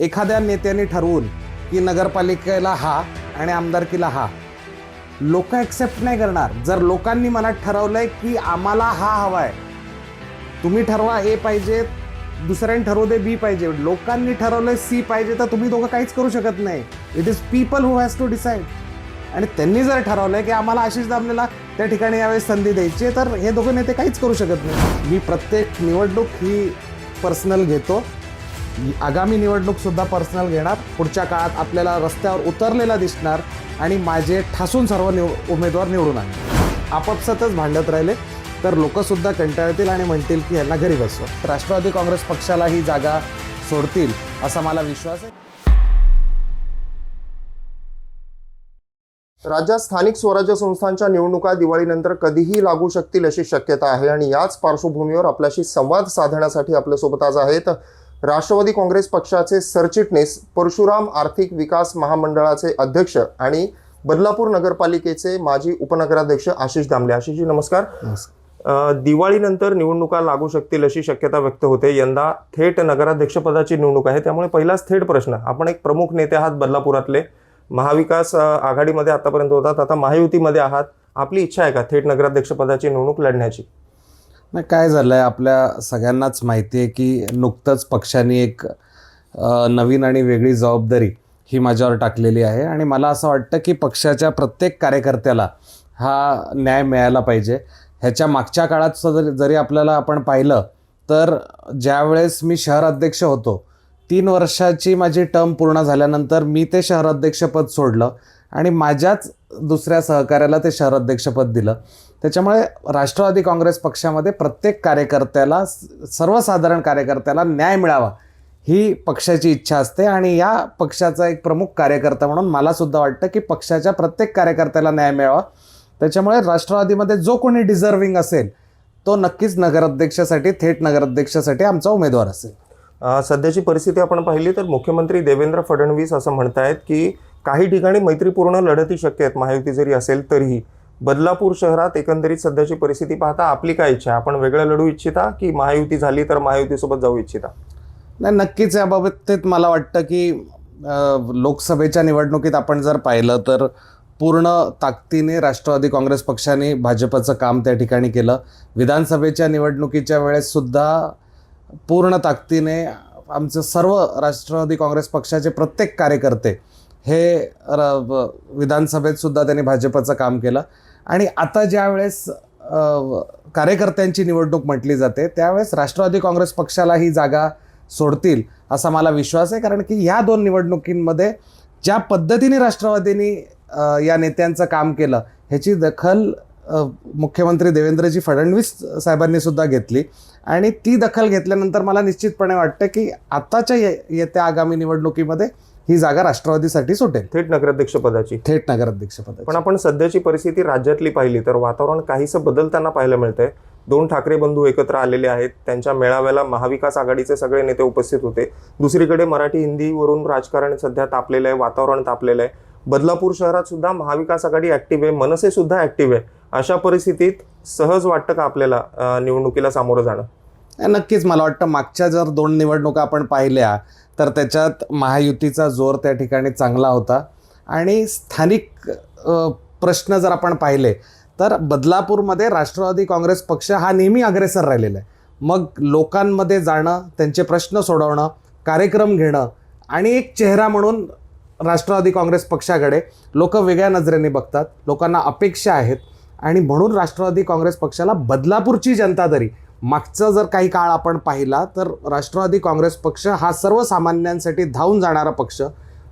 एखाद्या नेत्याने ठरवून की नगरपालिकेला हा आणि आमदारकीला हा. लोक ॲक्सेप्ट नाही करणार. जर लोकांनी मनात ठरवलंय की आम्हाला हा हवा आहे तुम्ही ठरवा ए पाहिजे दुसऱ्याने ठरवू दे बी पाहिजे. लोकांनी ठरवलंय सी पाहिजे तर तुम्ही दोघं काहीच करू शकत नाही. It is people who has to decide आणि त्यांनी जर ठरवलंय की आम्हाला आशिष दामलेला त्या ठिकाणी यावेळेस संधी द्यायची आहे, तर हे दोघं नेते काहीच करू शकत नाही. मी प्रत्येक निवडणूक ही पर्सनल घेतो. आगामी निवडणूकसुद्धा पर्सनल घेणार. पुढच्या काळात आपल्याला रस्त्यावर उतरलेला दिसणार आणि माझे ठासून सर्व निव उमेदवार निवडून आणणार आपापसातच भांडत राहिले. तर लोकसुद्धा कंटाळतील आणि म्हणतील की यांना घरी बसव. राष्ट्रवादी काँग्रेस पक्षाला ही जागा सोडतील असा मला विश्वास आहे. राज्यात स्थानिक स्वराज्य संस्थांच्या निवडणुका दिवाळीनंतर कधीही लागू शकतील अशी शक्यता आहे. आणि याच पार्श्वभूमीवर आपल्याशी संवाद साधण्यासाठी आपल्यासोबत आज आहेत राष्ट्रवादी काँग्रेस पक्षाचे सरचिटणीस परशुराम आर्थिक विकास महामंडळाचे अध्यक्ष आणि बदलापूर नगरपालिकेचे माजी उपनगराध्यक्ष आशिष दामले. आशिषजी नमस्कार. दिवाळीनंतर निवडणुका लागू शकतील अशी शक्यता व्यक्त होते. यंदा थेट नगराध्यक्षपदाची निवडणूक आहे. त्यामुळे पहिलाच थेट प्रश्न. आपण एक प्रमुख नेते आहात बदलापुरातले. महाविकास आघाडीमध्ये आतापर्यंत होतात. आता महायुतीमध्ये आहात. आपली इच्छा आहे का थेट नगराध्यक्षपदाची निवडणूक लढण्याची? नाही काय झालं आहे आपल्या सगळ्यांनाच माहिती आहे की नुकतंच पक्षाने एक नवीन आणि वेगळी जबाबदारी ही माझ्यावर टाकलेली आहे. आणि मला असं वाटतं की पक्षाच्या प्रत्येक कार्यकर्त्याला हा न्याय मिळायला पाहिजे. ह्याच्या मागच्या काळात जरी जरी आपल्याला आपण पाहिलं तर ज्यावेळेस मी शहर अध्यक्ष होतो तीन वर्षाची माझी टर्म पूर्ण झाल्यानंतर मी ते शहर अध्यक्षपद सोडलं आणि माझ्याच दुसऱ्या सहकार्याला ते शहर अध्यक्षपद दिलं. त्याच्यामुळे राष्ट्रवादी काँग्रेस पक्षामध्ये प्रत्येक कार्यकर्त्याला सर्वसाधारण कार्यकर्त्याला न्याय मिळावा ही पक्षाची इच्छा असते. आणि या पक्षाचा एक प्रमुख कार्यकर्ता म्हणून मला सुद्धा वाटतं की पक्षाच्या प्रत्येक कार्यकर्त्याला न्याय मिळावा. त्याच्यामुळे राष्ट्रवादीमध्ये जो कोणी डिझर्विंग असेल तो नक्कीच नगराध्यक्षासाठी थेट नगराध्यक्षासाठी आमचा उमेदवार असेल. सध्याची परिस्थिती आपण पाहिली तर मुख्यमंत्री देवेंद्र फडणवीस असं म्हणतायत की काही ठिकाणी मैत्रीपूर्ण लढती शक्य आहेत. महायुती जरी असेल तरीही. बदलापूर शहरात एकंदरीत सध्याची परिस्थिती पाहता आपली काय इच्छा आपण वेगळं लढू इच्छिता की महायुती झाली तर महायुतीसोबत जाऊ इच्छिता? नाही नक्कीच या बाबतीत मला वाटतं की लोकसभेच्या निवडणुकीत आपण जर पाहिलं तर पूर्ण ताकदीने राष्ट्रवादी काँग्रेस पक्षाने भाजपचं काम त्या ठिकाणी केलं. विधानसभेच्या निवडणुकीच्या वेळेससुद्धा पूर्ण ताकदीने आमचं सर्व राष्ट्रवादी काँग्रेस पक्षाचे प्रत्येक कार्यकर्ते हे र विधानसभेत सुद्धा त्यांनी भाजपचं काम केलं. आणि आता ज्यावेळेस वेळेस कार्यकर्त्यांची निवडणूक म्हटली जाते त्यावेळेस राष्ट्रवादी काँग्रेस पक्षाला ही जागा सोडतील असा मला विश्वास आहे. कारण की ह्या दोन निवडणुकींमध्ये ज्या पद्धतीने राष्ट्रवादीने या नेत्यांचं काम केलं ह्याची दखल मुख्यमंत्री देवेंद्रजी फडणवीस साहेबांनी सुद्धा घेतली. आणि ती दखल घेतल्यानंतर मला निश्चितपणे वाटतं की आताच्या ये येत्या आगामी निवडणुकीमध्ये ही जागा राष्ट्रवादीसाठी सुटेल. थेट नगराध्यक्षपदाची थेट नगराध्यक्षपद पण आपण सध्याची परिस्थिती राज्यातली पाहिली तर वातावरण काहीसं बदलताना पाहायला मिळतंय. दोन ठाकरे बंधू एकत्र आलेले आहेत. त्यांच्या मेळाव्याला महाविकास आघाडीचे सगळे नेते उपस्थित होते. दुसरीकडे मराठी हिंदीवरून राजकारण सध्या तापलेलं आहे वातावरण तापलेलं आहे. बदलापूर शहरात सुद्धा महाविकास आघाडी ऍक्टिव्ह आहे मनसे सुद्धा ऍक्टिव्ह आहे. अशा परिस्थितीत सहज वाटतं का आपल्याला निवडणुकीला सामोरं जाणं? नक्कीच मला वाटतं मागच्या जर दोन निवडणुका आपण पाहिल्या तर त्याच्यात महायुतीचा जोर त्या ठिकाणी चांगला होता. आणि स्थानिक प्रश्न जर आपण पाहिले तर बदलापूरमध्ये राष्ट्रवादी काँग्रेस पक्ष हा नेहमी अग्रेसर राहिलेला आहे. मग लोकांमध्ये जाणं त्यांचे प्रश्न सोडवणं कार्यक्रम घेणं आणि एक चेहरा म्हणून राष्ट्रवादी काँग्रेस पक्षाकडे लोक वेगळ्या नजरेने बघतात लोकांना अपेक्षा आहेत आणि म्हणून राष्ट्रवादी काँग्रेस पक्षाला बदलापूरची जनता तरी मागचं जर काही काळ आपण पाहिला तर राष्ट्रवादी काँग्रेस पक्ष हा सर्वसामान्यांसाठी धावून जाणारा पक्ष.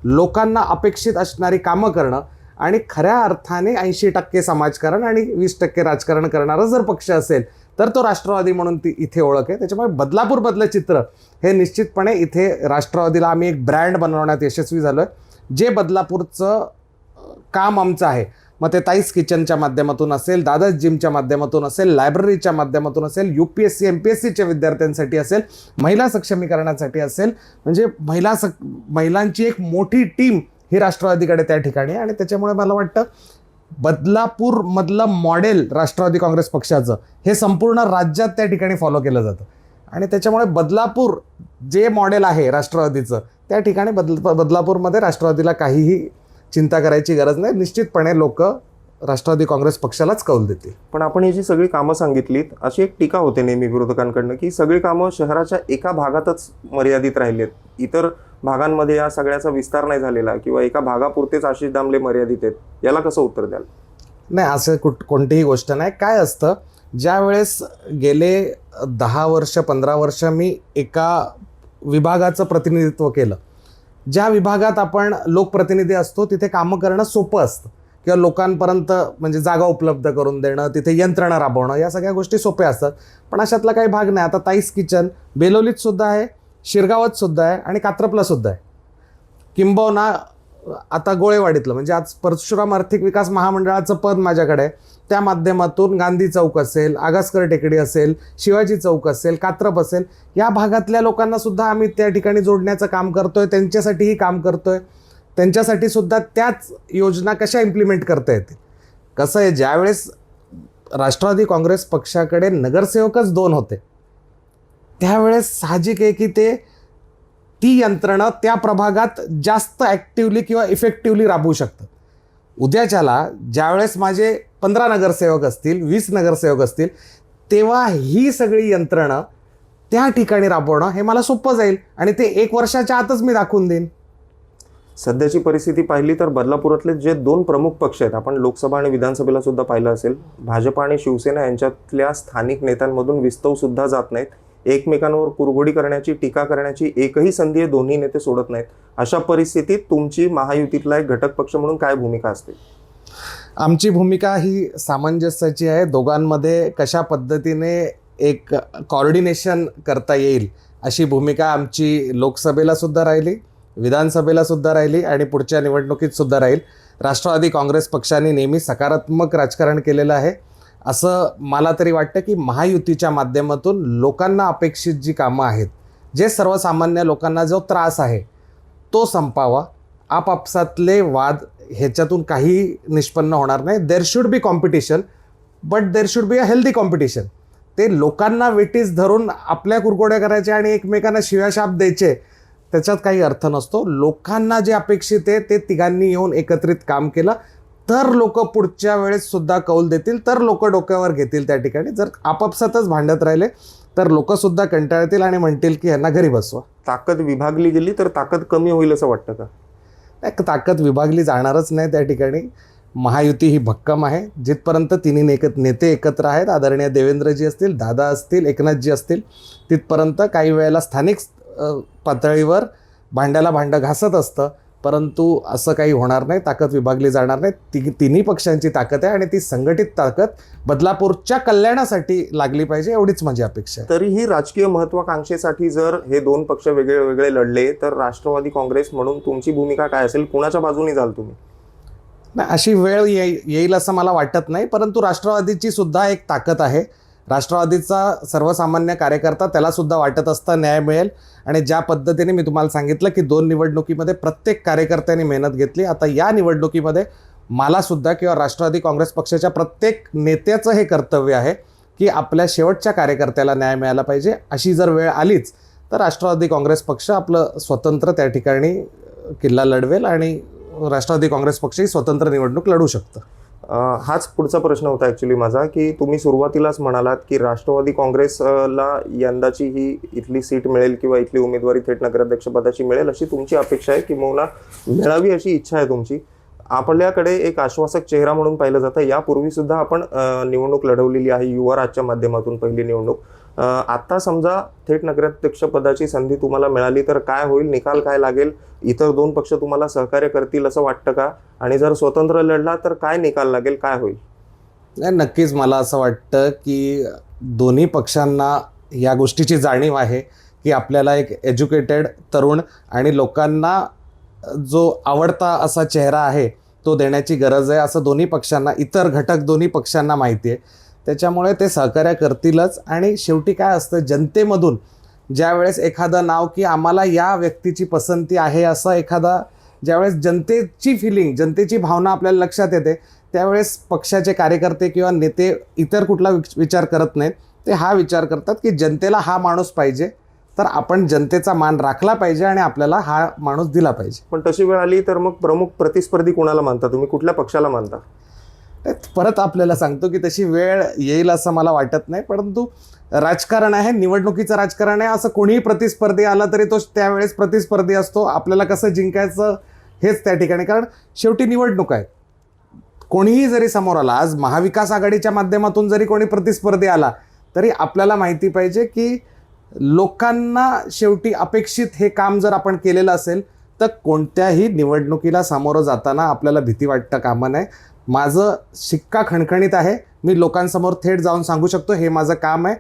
लोकांना अपेक्षित असणारी कामं करणं आणि खऱ्या अर्थाने ऐंशी टक्के समाजकारण आणि वीस टक्के राजकारण करणारा जर पक्ष असेल तर तो राष्ट्रवादी म्हणून ती इथे ओळख आहे. त्याच्यामुळे बदलापूर बदलं चित्र हे निश्चितपणे इथे राष्ट्रवादीला आम्ही एक ब्रँड बनवण्यात यशस्वी झालो आहे जे बदलापूरचं काम आमचं आहे मग ते ताईस किचनच्या माध्यमातून असेल दादाच जिमच्या माध्यमातून असेल लायब्ररीच्या माध्यमातून असेल U P S C M P S सीच्या विद्यार्थ्यांसाठी असेल महिला सक्षमीकरणासाठी असेल. म्हणजे महिला सक महिलांची एक मोठी टीम ही राष्ट्रवादीकडे त्या ठिकाणी आणि त्याच्यामुळे मला वाटतं बदलापूरमधलं मॉडेल राष्ट्रवादी काँग्रेस पक्षाचं हे संपूर्ण राज्यात त्या ठिकाणी फॉलो केलं जातं. आणि त्याच्यामुळे बदलापूर जे मॉडेल आहे राष्ट्रवादीचं त्या ठिकाणी बदल बदलापूरमध्ये राष्ट्रवादीला काहीही चिंता करायची गरज नाही. निश्चितपणे लोक राष्ट्रवादी काँग्रेस पक्षालाच कौल देतील. पण आपण ही जी सगळी कामं सांगितलीत अशी एक टीका होते नेहमी विरोधकांकडनं की सगळी कामं शहराच्या एका भागातच मर्यादित राहिलेत. इतर भागांमध्ये या सगळ्याचा विस्तार नाही झालेला किंवा एका भागापुरतेच आशिष दामले मर्यादित आहेत याला कसं उत्तर द्याल? नाही असं कुठ कोणतीही गोष्ट नाही. काय असतं ज्या वेळेस गेले दहा वर्ष पंधरा वर्ष मी एका विभागाचं प्रतिनिधित्व केलं ज्या विभागात आपण लोकप्रतिनिधी असतो तिथे कामं करणं सोपं असतं. किंवा लोकांपर्यंत म्हणजे जागा उपलब्ध करून देणं तिथे यंत्रणा राबवणं या सगळ्या गोष्टी सोप्या असतात. पण अशातला काही भाग नाही. आता ताईस किचन बेलोलीत सुद्धा आहे शिरगावात सुद्धा आहे आणि कात्रपला सुद्धा आहे. किंबहुना आता गोळेवाडीतलं म्हणजे आज परशुराम आर्थिक विकास महामंडळाचं पद माझ्याकडे आहे. त्या माध्यमातून गांधी चौक असेल आगासकर टेकडी असेल शिवाजी चौक असेल कात्रप असेल या भागातल्या लोकांना सुद्धा आम्ही त्या ठिकाणी जोडण्याचं काम करतोय त्यांच्यासाठीही काम करतोय. त्यांच्यासाठी सुद्धा त्याच योजना कशा इम्प्लिमेंट करता येतील? कसं आहे ज्यावेळेस राष्ट्रवादी काँग्रेस पक्षाकडे नगरसेवकच दोन होते त्यावेळेस साहजिक आहे की ते ती यंत्रणा त्या प्रभागात जास्त ॲक्टिवली किंवा इफेक्टिवली राबवू शकतात उद्याच्याला ज्यावेळेस माझे पंधरा नगरसेवक असतील वीस नगरसेवक असतील तेव्हा ही सगळी यंत्रणा त्या ठिकाणी राबवणं हे मला सोपं जाईल आणि ते एक वर्षाच्या आतच मी दाखवून देईन. सध्याची परिस्थिती पाहिली तर बदलापुरातले जे दोन प्रमुख पक्ष आहेत आपण लोकसभा आणि विधानसभेला सुद्धा पाहिलं असेल भाजप आणि शिवसेना यांच्यातल्या स्थानिक नेत्यांमधून विस्तव सुद्धा जात नाहीत. एकमेकांवर कुरघोडी करण्याची टीका करण्याची एकही संधी हे दोन्ही नेते सोडत नाहीत. अशा परिस्थितीत तुमची महायुतीतला एक घटक पक्ष म्हणून काय भूमिका असते? आमची भूमिका ही सामंजस्याची आहे. दोघांमध्ये कशा पद्धतीने एक कॉर्डिनेशन करता येईल अशी भूमिका आमची लोकसभेला सुद्धा राहिली विधानसभेला सुद्धा राहिली आणि पुढच्या निवडणुकीत सुद्धा राहील. राष्ट्रवादी काँग्रेस पक्षाने नेहमी सकारात्मक राजकारण केलेलं आहे. असं मला तरी वाटतं की महायुतीच्या माध्यमातून लोकांना अपेक्षित जी कामं आहेत जे सर्वसामान्य लोकांना जो त्रास आहे तो संपावा. आपापसातले वाद ह्याच्यातून काही निष्पन्न होणार नाही. There should be competition but there should be a healthy competition ते लोकांना वेटीस धरून आपल्या कुरकोड्या करायच्या आणि एकमेकांना शिव्याशाप द्यायचे त्याच्यात काही अर्थ नसतो. लोकांना जे अपेक्षित आहे ते तिघांनी येऊन एकत्रित काम केलं. तर लोक पुढच्या वेळेस सुद्धा कौल देतील तर लोक डोक्यावर घेतील त्या ठिकाणी. जर आपापसातच भांडत राहिले तर लोकसुद्धा कंटाळतील आणि म्हणतील की यांना घरी बसवा. ताकद विभागली गेली तर ताकद कमी होईल असं वाटतं का? नाही ताकद विभागली जाणारच नाही त्या ठिकाणी. महायुती ही भक्कम आहे. जिथपर्यंत तिन्ही नेक नेते एकत्र आहेत आदरणीय देवेंद्रजी असतील दादा असतील एकनाथजी असतील तिथपर्यंत काही वेळेला स्थानिक पातळीवर भांड्याला भांडं घासत असतं. परंतु असं काही होणार नाही ताकद विभागली जाणार नाही. ति तिन्ही पक्षांची ताकद आहे आणि ती संघटित ताकद बदलापूरच्या कल्याणासाठी लागली पाहिजे एवढीच माझी अपेक्षा आहे. तरीही राजकीय महत्वाकांक्षेसाठी जर हे दोन पक्ष वेगळे वेगळे लढले तर राष्ट्रवादी काँग्रेस म्हणून तुमची भूमिका काय असेल? कुणाच्या बाजूने जाल तुम्ही? नाही अशी वेळ येई येईल असं मला वाटत नाही परंतु राष्ट्रवादीची सुद्धा एक ताकद आहे. राष्ट्रवादीचा सर्वसामान्य कार्यकर्ता त्याला सुद्धा वाटत असतं न्याय मिळेल. आणि ज्या पद्धतीने मी तुम्हाला सांगितलं की दोन निवडणुकीमध्ये प्रत्येक कार्यकर्त्याने मेहनत घेतली आता या निवडणुकीमध्ये मला सुद्धा किंवा राष्ट्रवादी काँग्रेस पक्षाच्या प्रत्येक नेत्याचं हे कर्तव्य आहे की आपल्या शेवटच्या कार्यकर्त्याला न्याय मिळाला पाहिजे. अशी जर वेळ आलीच तर राष्ट्रवादी काँग्रेस पक्ष आपलं स्वतंत्र त्या ठिकाणी किल्ला लढवेल आणि राष्ट्रवादी काँग्रेस पक्षही स्वतंत्र निवडणूक लढू शकतं. हाच पुढचा प्रश्न होता ॲक्च्युली माझा की तुम्ही सुरुवातीलाच म्हणालात की राष्ट्रवादी काँग्रेसला यंदाची ही इथली सीट मिळेल किंवा इथली उमेदवारी थेट नगराध्यक्षपदाची मिळेल अशी तुमची अपेक्षा आहे किंवा मिळावी अशी इच्छा आहे तुमची? आपल्याकडे एक आश्वासक चेहरा म्हणून पाहिलं जातं यापूर्वी सुद्धा आपण निवडणूक लढवलेली आहे युवा राजच्या माध्यमातून पहिली निवडणूक. आत्ता समजा थेट नगराध्यक्षपदाची संधी तुम्हाला मिळाली तर काय होईल? निकाल काय लागेल? इतर दोन पक्ष तुम्हाला सहकार्य करतील असं वाटतं का? आणि जर स्वतंत्र लढला तर काय निकाल लागेल? काय होईल? नाही नक्कीच मला असं वाटतं की दोन्ही पक्षांना या गोष्टीची जाणीव आहे की आपल्याला एक एज्युकेटेड तरुण आणि लोकांना जो आवडता असा चेहरा आहे तो देण्याची गरज आहे असं दोन्ही पक्षांना इतर घटक दोन्ही पक्षांना माहिती आहे. त्याच्यामुळे ते सहकार्य करतीलच. आणि शेवटी काय असतं जनतेमधून ज्यावेळेस एखादं नाव की आम्हाला या व्यक्तीची पसंती आहे असं एखादा ज्यावेळेस जनतेची फिलिंग जनतेची भावना आपल्याला लक्षात येते त्यावेळेस पक्षाचे कार्यकर्ते किंवा नेते इतर कुठला विच- विचार करत नाहीत. ते हा विचार करतात की जनतेला हा माणूस पाहिजे तर आपण जनतेचा मान राखला पाहिजे आणि आपल्याला हा माणूस दिला पाहिजे. पण तशी वेळ आली तर मग प्रमुख प्रतिस्पर्धी कोणाला मानता तुम्ही? कुठल्या पक्षाला मानता? परत आपल्याला सांगतो की तशी वेळ येईल असं मला वाटत नाही परंतु राजकारण आहे निवडणुकीचं राजकारण आहे असं कोणीही प्रतिस्पर्धी आला तरी तो त्यावेळेस प्रतिस्पर्धी असतो. आपल्याला कसं जिंकायचं हेच त्या ठिकाणी कारण शेवटी निवडणूक आहे. कोणीही जरी समोर आला आज महाविकास आघाडीच्या माध्यमातून जरी कोणी प्रतिस्पर्धी आला तरी आपल्याला माहिती पाहिजे की लोकांना शेवटी अपेक्षित हे काम जर आपण केलेलं असेल तर कोणत्याही निवडणुकीला सामोरं जाताना आपल्याला भीती वाटतं कामा नये माझं शिक्का खणखणीत आहे. मी लोकांसमोर थेट जाऊन सांगू शकतो हे माझं काम आहे.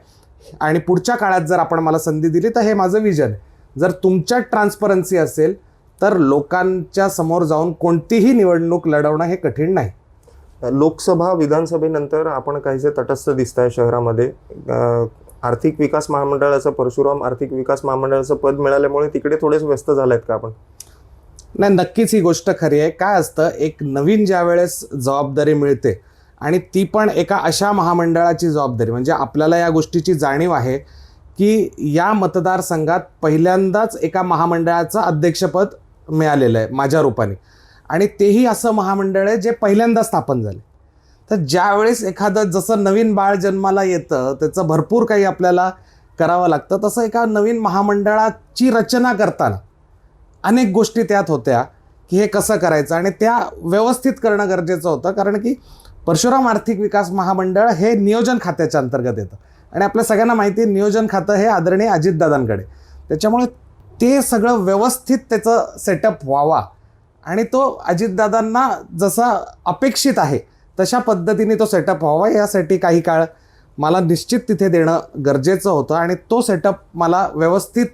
आणि पुढच्या काळात जर आपण मला संधी दिली तर हे माझं विजन आहे. जर तुमच्यात ट्रान्सपरन्सी असेल तर लोकांच्या समोर जाऊन कोणतीही निवडणूक लढवणं हे कठीण नाही. लोकसभा विधानसभेनंतर आपण काहीसे तटस्थ दिसत आहे शहरामध्ये आर्थिक विकास महामंडळाचं परशुराम आर्थिक विकास महामंडळाचं पद मिळाल्यामुळे तिकडे थोडेच व्यस्त झालेत का आपण? नाही नक्कीच ही गोष्ट खरी आहे. काय असतं एक नवीन ज्या वेळेस जबाबदारी मिळते आणि ती पण एका अशा महामंडळाची जबाबदारी म्हणजे आपल्याला या गोष्टीची जाणीव आहे की या मतदारसंघात पहिल्यांदाच एका महामंडळाचं अध्यक्षपद मिळालेलं आहे माझ्या रूपाने. आणि तेही असं महामंडळ आहे जे पहिल्यांदा स्थापन झाले तर ज्यावेळेस एखादं जसं नवीन बाळ जन्माला येतं त्याचं भरपूर काही आपल्याला करावं लागतं तसं एका नवीन महामंडळाची रचना करताना अनेक गोष्टी त्यात होत्या की हे कसं करायचं आणि त्या व्यवस्थित करणं गरजेचं होतं. कारण की परशुराम आर्थिक विकास महामंडळ हे नियोजन खात्याच्या अंतर्गत येतं. आणि आपल्या सगळ्यांना माहिती आहे नियोजन खातं हे आदरणीय अजितदादांकडे. त्याच्यामुळे ते सगळं व्यवस्थित त्याचं सेटअप व्हावा. आणि तो अजितदादांना जसा अपेक्षित आहे तशा पद्धतीने तो सेटअप व्हावा. यासाठी काही काळ मला निश्चित तिथे देणं गरजेचं होतं आणि तो सेटअप मला व्यवस्थित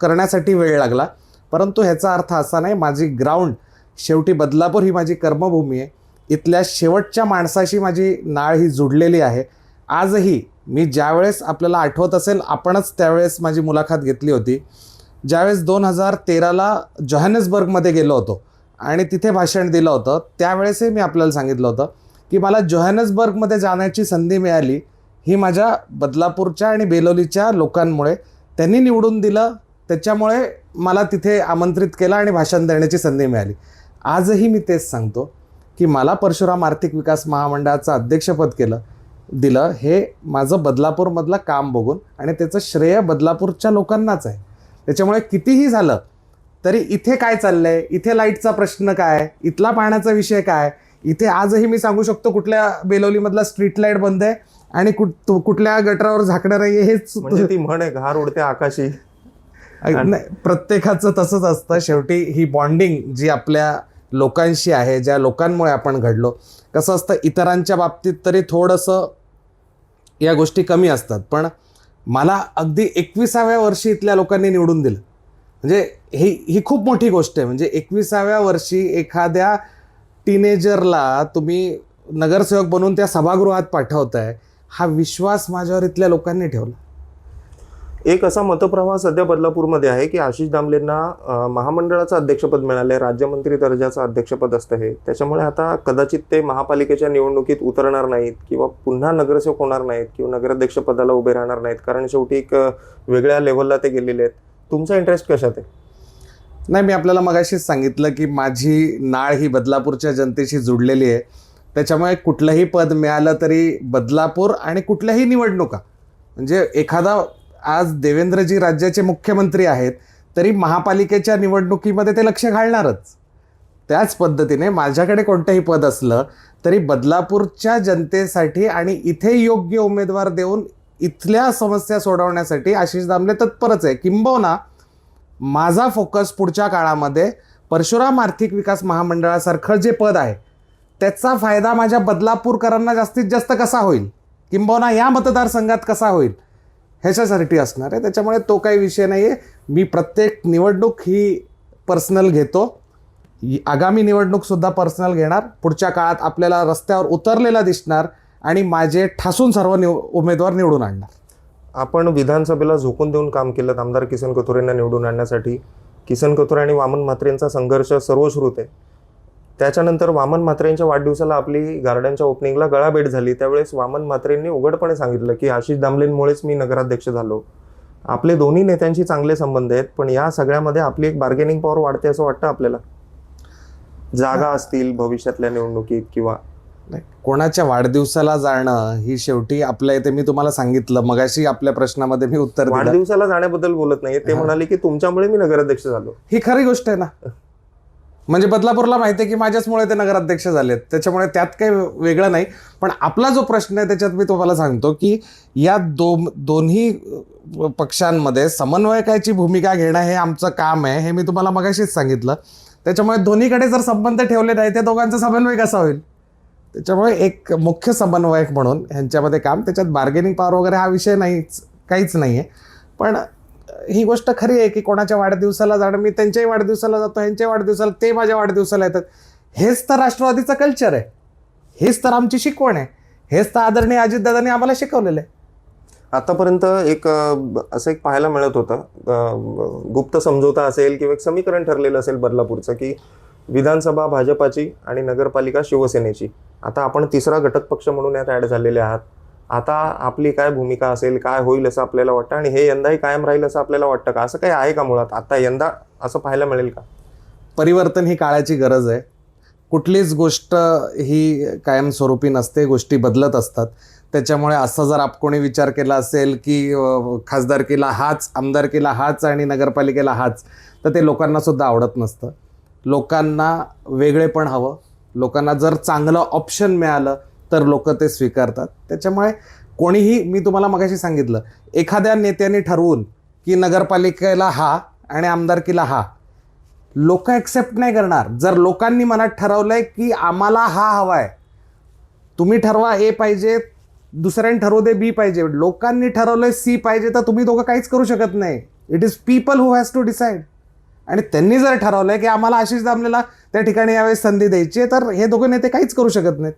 करण्यासाठी वेळ लागला. परंतु ह्याचा अर्थ असा नाही माझी ग्राउंड शेवटी बदलापूर ही माझी कर्मभूमी आहे. इथल्या शेवटच्या माणसाशी माझी नाळ ही जुडलेली आहे. आजही मी ज्यावेळेस आपल्याला आठवत असेल आपणच त्यावेळेस माझी मुलाखत घेतली होती. ज्यावेळेस दोन हजार तेराला जोहॅनसबर्गमध्ये गेलो होतो आणि तिथे भाषण दिलं होतं त्यावेळेसही मी आपल्याला सांगितलं होतं की मला जोहॅनसबर्गमध्ये जाण्याची संधी मिळाली. ही माझ्या बदलापूरच्या आणि बेलोलीच्या लोकांमुळे त्यांनी निवडून दिलं त्याच्यामुळे मला तिथे आमंत्रित केलं आणि भाषण देण्याची संधी मिळाली. आजही मी तेच सांगतो की मला परशुराम आर्थिक विकास महामंडळाचं अध्यक्षपद केलं दिलं हे माझं बदलापूरमधलं काम बघून आणि त्याचं श्रेय बदलापूरच्या लोकांनाच आहे. त्याच्यामुळे कितीही झालं तरी इथे काय चाललंय? इथे लाईटचा प्रश्न काय? इथला पाण्याचा विषय काय? इथे आजही मी सांगू शकतो कुठल्या बेलोलीमधला स्ट्रीट लाइट बंद आहे आणि कुठ कुठल्या गटरावर झाकणार आहे हेच म्हणजे ती म्हण आहे घार उडते आकाशी. नाही प्रत्येकाचं तसंच असतं. शेवटी ही बॉन्डिंग जी आपल्या लोकांशी आहे ज्या लोकांमुळे आपण घडलो कसं असतं इतरांच्या बाबतीत तरी थोडंसं या गोष्टी कमी असतात. पण मला अगदी एकविसाव्या वर्षी इथल्या लोकांनी निवडून दिलं. म्हणजे ही ही खूप मोठी गोष्ट आहे. म्हणजे एकविसाव्या वर्षी एखाद्या टीनेजरला तुम्ही नगरसेवक बनवून त्या सभागृहात पाठवताय हा विश्वास माझ्यावर इथल्या लोकांनी ठेवला. एक असा मतप्रवाह सध्या बदलापूरमध्ये आहे की आशिष दामलेंना महामंडळाचं अध्यक्षपद मिळालंय राज्यमंत्री दर्जाचं अध्यक्षपद असतं हे. त्याच्यामुळे आता कदाचित ते महापालिकेच्या निवडणुकीत उतरणार नाहीत किंवा पुन्हा नगरसेवक होणार नाहीत किंवा नगराध्यक्षपदाला उभे राहणार नाहीत. कारण शेवटी एक वेगळ्या लेवलला ते गेलेले आहेत. तुमचा इंटरेस्ट कशात आहे? नाही मी आपल्याला मगाशीच सांगितलं की माझी नाळ ही बदलापूरच्या जनतेशी जुडलेली आहे. त्याच्यामुळे कुठलंही पद मिळालं तरी बदलापूर आणि कुठल्याही निवडणुका म्हणजे एखादा आज देवेंद्रजी राज्याचे मुख्यमंत्री आहेत तरी महापालिकेच्या निवडणुकीमध्ये ते लक्ष घालणारच. त्याच पद्धतीने माझ्याकडे कोणतंही पद असलं तरी बदलापूरच्या जनतेसाठी आणि इथे योग्य उमेदवार देऊन इथल्या समस्या सोडवण्यासाठी आशिष दामले तत्परच आहे. किंबहुना माझा फोकस पुढच्या काळामध्ये परशुराम आर्थिक विकास महामंडळासारखं जे पद आहे त्याचा फायदा माझ्या बदलापूरकरांना जास्तीत जास्त कसा होईल? किंबहुना या मतदारसंघात कसा होईल? ह्याच्यासाठी असणार आहे. त्याच्यामुळे तो काही विषय नाही आहे मी प्रत्येक निवडणूक ही पर्सनल घेतो. ही- आगामी निवडणूकसुद्धा पर्सनल घेणार. पुढच्या काळात आपल्याला रस्त्यावर उतरलेला दिसणार आणि माझे ठासून सर्व निव उमेदवार निवडून आणणार. आपण विधानसभेला झोकून देऊन काम केलं. आमदार किसन कथोरेंना निवडून आणण्यासाठी. किसन कथोरे आणि वामन म्हात्रेंचा संघर्ष सर्वश्रुत आहे. त्याच्यानंतर वामन म्हात्रेंच्या वाढदिवसाला आपली गार्डनच्या ओपनिंगला गळाभेट झाली. त्यावेळेस वामन म्हात्रेंनी उघडपणे सांगितलं की आशिष दामलेंमुळेच मी नगराध्यक्ष झालो. आपले दोन्ही नेत्यांशी चांगले संबंध आहेत पण या सगळ्यामध्ये आपली एक बार्गेनिंग पॉवर वाढते असं वाटतं आपल्याला? जागा असतील भविष्यातल्या निवडणुकीत किंवा कोणाच्या वाढदिवसाला जाणं ही शेवटी आपल्या इथे मी तुम्हाला सांगितलं. मगाशी आपल्या प्रश्नामध्ये मी उत्तर वाढदिवसाला जाण्याबद्दल बोलत नाही ते. म्हणाले की तुमच्यामुळे मी नगराध्यक्ष झालो. ही खरी गोष्ट आहे ना. म्हणजे बदलापूरला माहिती आहे की माझ्याचमुळे ते नगराध्यक्ष झालेत. त्याच्यामुळे त्यात काही वेगळं नाही. पण आपला जो प्रश्न आहे त्याच्यात मी तुम्हाला सांगतो की या दो दोन्ही पक्षांमध्ये समन्वयकाची भूमिका घेणं हे आमचं काम आहे हे मी तुम्हाला मगाशीच सांगितलं. त्याच्यामुळे दोन्हीकडे जर संबंध ठेवले नाही त्या दोघांचा समन्वय कसा होईल? त्याच्यामुळे एक मुख्य समन्वयक म्हणून ह्यांच्यामध्ये काम त्याच्यात बार्गेनिंग पॉवर वगैरे हा विषय नाहीच काहीच नाही आहे पण ही गोष्ट खरी आहे की कोणाच्या वाढदिवसाला जाणं मी त्यांच्याही वाढदिवसाला जातो ह्यांच्या वाढदिवसाला ते माझ्या वाढदिवसाला येतात. हेच तर राष्ट्रवादीचं कल्चर आहे. हेच तर आमची शिकवण आहे. हेच तर आदरणीय अजितदादांनी आम्हाला शिकवलेलं आहे. आतापर्यंत एक ब- असं एक पाहायला मिळत होतं. गुप्त समझोता असेल किंवा एक समीकरण ठरलेलं असेल बदलापूरचं की विधानसभा भाजपाची आणि नगरपालिका शिवसेनेची. आता आपण तिसरा घटक पक्ष म्हणून यात ॲड झालेले आहात. आता आपली काय भूमिका असेल काय होईल असं आपल्याला वाटतं आणि हे यंदाही कायम राहील असं आपल्याला वाटतं का? असं काही आहे का मुळात? आता यंदा असं पाहायला मिळेल का? परिवर्तन ही काळाची गरज आहे. कुठलीच गोष्ट ही कायमस्वरूपी नसते गोष्टी बदलत असतात. त्याच्यामुळे असं जर आप कोणी विचार केला असेल की खासदारकीला हाच आमदारकीला हाच आणि नगरपालिकेला हाच तर ते लोकांनासुद्धा आवडत नसतं. लोकांना वेगळेपण हवं. लोकांना जर चांगलं ऑप्शन मिळालं तर लोक ते स्वीकारतात. त्याच्यामुळे कोणीही मी तुम्हाला मगाशी सांगितलं एखाद्या नेत्याने ठरवून की नगरपालिकेला हा आणि आमदारकीला हा लोक ॲक्सेप्ट नाही करणार. जर लोकांनी मनात ठरवलंय की आम्हाला हा हवा आहे तुम्ही ठरवा ए पाहिजे दुसऱ्याने ठरवू दे बी पाहिजे. लोकांनी ठरवलंय सी पाहिजे तर तुम्ही दोघं काहीच करू शकत नाही. It is people who has to decide आणि त्यांनी जर ठरवलंय की आम्हाला आशिष दामलेला त्या ठिकाणी यावेळेस संधी द्यायची आहे, तर हे दोघं नेते काहीच करू शकत नाहीत.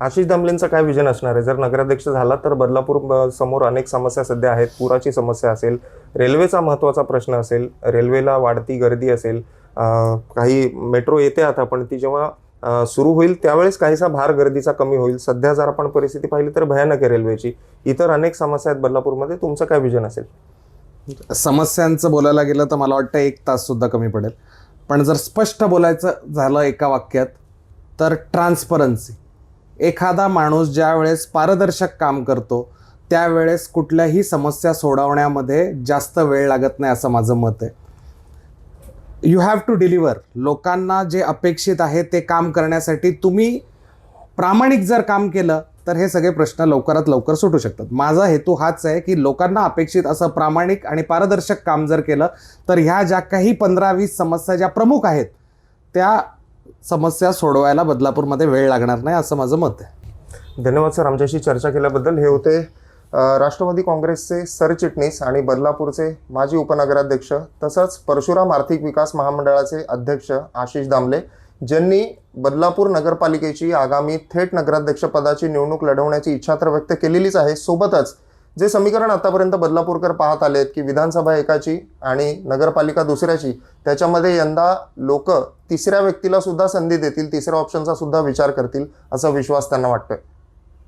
आशिष दामलेंचं काय विजन असणार आहे? जर नगराध्यक्ष झाला तर बदलापूर समोर अनेक समस्या सध्या आहेत. पुराची समस्या असेल रेल्वेचा महत्त्वाचा प्रश्न असेल रेल्वेला वाढती गर्दी असेल काही मेट्रो येते आता पण ती जेव्हा सुरू होईल त्यावेळेस काहीसा भार गर्दीचा कमी होईल. सध्या जर आपण परिस्थिती पाहिली तर भयानक आहे रेल्वेची. इतर अनेक समस्या आहेत बदलापूरमध्ये. तुमचं काय विजन असेल? समस्यांचं बोलायला गेलं तर मला वाटतं एक तास सुद्धा कमी पडेल. पण जर स्पष्ट बोलायचं झालं एका वाक्यात तर ट्रान्सपरन्सी एखादा माणूस ज्या वेळेस पारदर्शक काम करतो त्यावेळेस कुठल्याही समस्या सोडवण्यामध्ये जास्त वेळ लागत नाही असं माझं मत आहे. यू हॅव टू डिलिव्हर लोकांना जे अपेक्षित आहे ते काम करण्यासाठी तुम्ही प्रामाणिक जर काम केलं तर हे सगळे प्रश्न लवकरात लवकर सुटू शकतात. माझा हेतू हाच आहे की लोकांना अपेक्षित असं प्रामाणिक आणि पारदर्शक काम जर केलं तर ह्या ज्या काही पंधरा वीस समस्या ज्या प्रमुख आहेत त्या समस्या सोडवायला बदलापूरमध्ये वेळ लागणार नाही असं माझं मत आहे. धन्यवाद सर आमच्याशी चर्चा केल्याबद्दल. हे होते राष्ट्रवादी काँग्रेसचे सरचिटणीस आणि बदलापूरचे माजी उपनगराध्यक्ष तसंच परशुराम आर्थिक विकास महामंडळाचे अध्यक्ष आशिष दामले ज्यांनी बदलापूर नगरपालिकेची आगामी थेट नगराध्यक्षपदाची निवडणूक लढवण्याची इच्छा तर व्यक्त केलेलीच आहे. सोबतच जे समीकरण आतापर्यंत बदलापूरकर पाहत आलेत की विधानसभा एकाची आणि नगरपालिका दुसऱ्याची त्याच्यामध्ये यंदा लोक तिसऱ्या व्यक्तीला सुद्धा संधी देतील तिसऱ्या ऑप्शनचा सुद्धा विचार करतील असा विश्वास त्यांना वाटतोय.